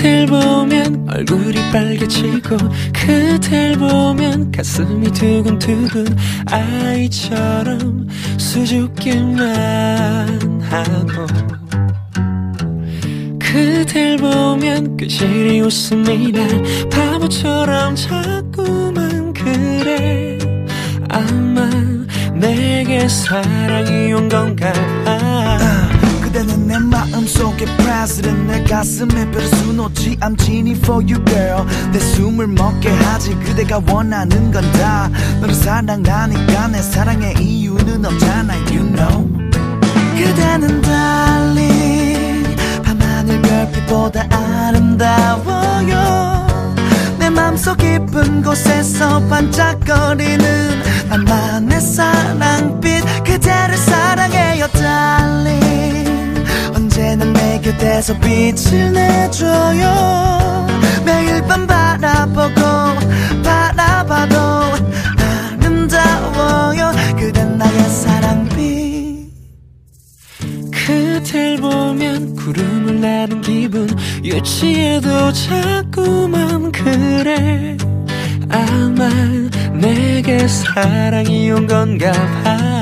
그댈 보면 얼굴이 빨개지고 그댈 보면 가슴이 두근두근 아이처럼 수줍기만 하고 그댈 보면 그실이 웃음이 날 바보처럼 자꾸만 그래. 아마 내게 사랑이 온 건가? 봐 그대는 내 마음속 의 president 내 가슴에 별을 수놓지 I'm genie for you girl. 내 숨을 먹게 하지 그대가 원하는 건 다. 너를 사랑하니까 내 사랑의 이유는 없잖아 you know. 그대는 darling 밤하늘 별빛보다 아름다워요. 내 맘속 깊은 곳에서 반짝거리는 나만의 사랑빛 그대를 곁에서 빛을 내줘요. 매일 밤 바라보고 바라봐도 아름다워요. 그댄 나의 사랑빛 그댈 보면 구름을 나는 기분. 유치해도 자꾸만 그래. 아마 내게 사랑이 온 건가 봐